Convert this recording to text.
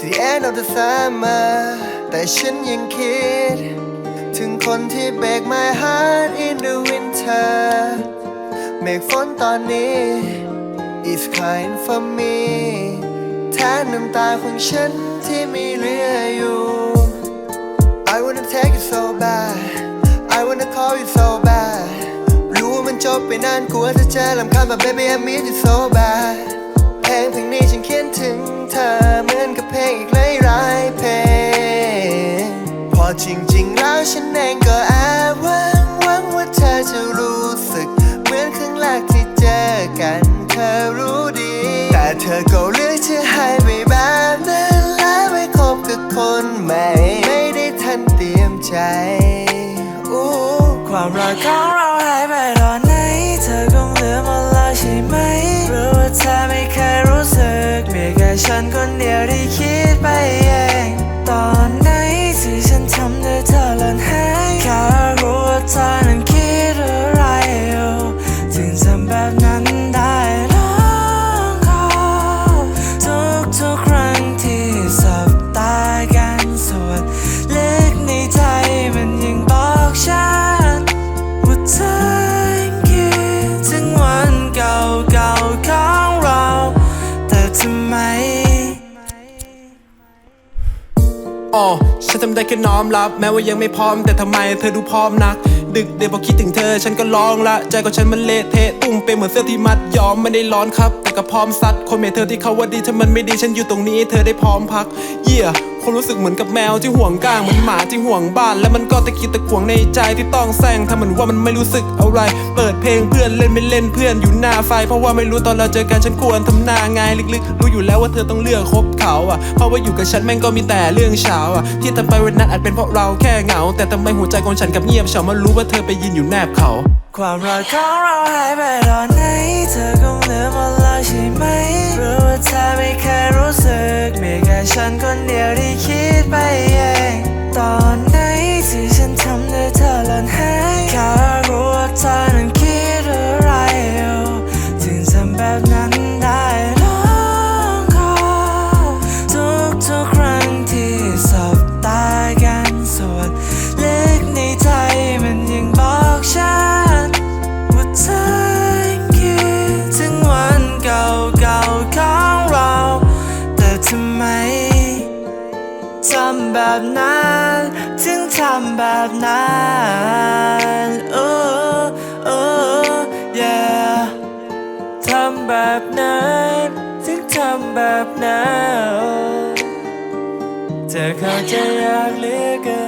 the end of the summer แต่ฉันยังคิด ถึงคนที่ break my heart in the winter เมฆฝนตอนนี้ is kind for me แทนน้ำตาของฉันที่มีเหลืออยู่ I wanna take you so bad I wanna call you so bad รู้ว่ามันจบไปนานกลัวเธอจะลำคาญ but baby I miss you so bad เพอจริงๆแล้วฉันเองก็แอบหวังหวังว่าเธอจะรู้สึก เหมือนครั้งแรกที่เจอกันเธอรู้ดี แต่เธอก็เลือกที่ให้ไปแบบนั้นและไปคบกับคนใหม่ ไม่ได้ทันเตรียมใจอู้ความรักของเราหายไปตอนไหน เธอคงลืมหมดแล้วใช่ไหมรู้ว่าเธอไม่เคยรู้สึกมีแค่ฉันคนเดียวที่คิดไปเอง ใอ๋อฉันทำได้แค่น้อมรับ แม้ว่ายังไม่พร้อม แต่ทำไมเธอดูพร้อมนัก ดึกเดี๋ยวพอคิดถึงเธอ ฉันก็ร้องละ ใจของฉันมันเละเทะตุ้มเป็นเหมือนเสื้อที่มัดยอมไม่ได้ร้อนครับ แต่ก็พร้อมซัดคนเมเธอที่เขาว่าดีถ้ามันไม่ดีฉันอยู่ตรงนี้ เธอได้พร้อมพัก เยี่ย คนรู้สึกเหมือนกับแมวที่ห่วงก้างเหมือนหมาที่ห่วงบ้าน และมันก็ตะกิดตะขวงในใจที่ต้องแซงทำเหมือนว่ามันไม่รู้สึกอะไร เปิดเพลงเพื่อนเล่นไม่เล่นเพื่อนอยู่หน้าไฟ เพราะว่าไม่รู้ตอนเราเจอกันฉันควรทำหน้าไงลึกๆ รู้อยู่แล้วว่าเธอต้องเลือกคบเขาอะเพราะว่าอยู่กับฉันแม่งก็มีแต่เรื่องเช้าอะที่ทำไปวันนั้นอาจเป็นเพราะเราแค่เหงา แต่ทำไมหัวใจของฉันกับเงียบเฉามารู้ว่าเธอไปยืนอยู่แนบเขา ความรักของเราหายไปตอนไหนเธอคงลืมหมดแล้วใช่ไหมรู้ว่าเธอไม่เคยรู้สึกมีแค่ฉันคนเดียว แบบนั้นถึงทำแบบนั้นโอ้โอ้ yeah ทำแบบนั้นถึงทำแบบนั้นเธอเข้าใจยากเหลือเกิน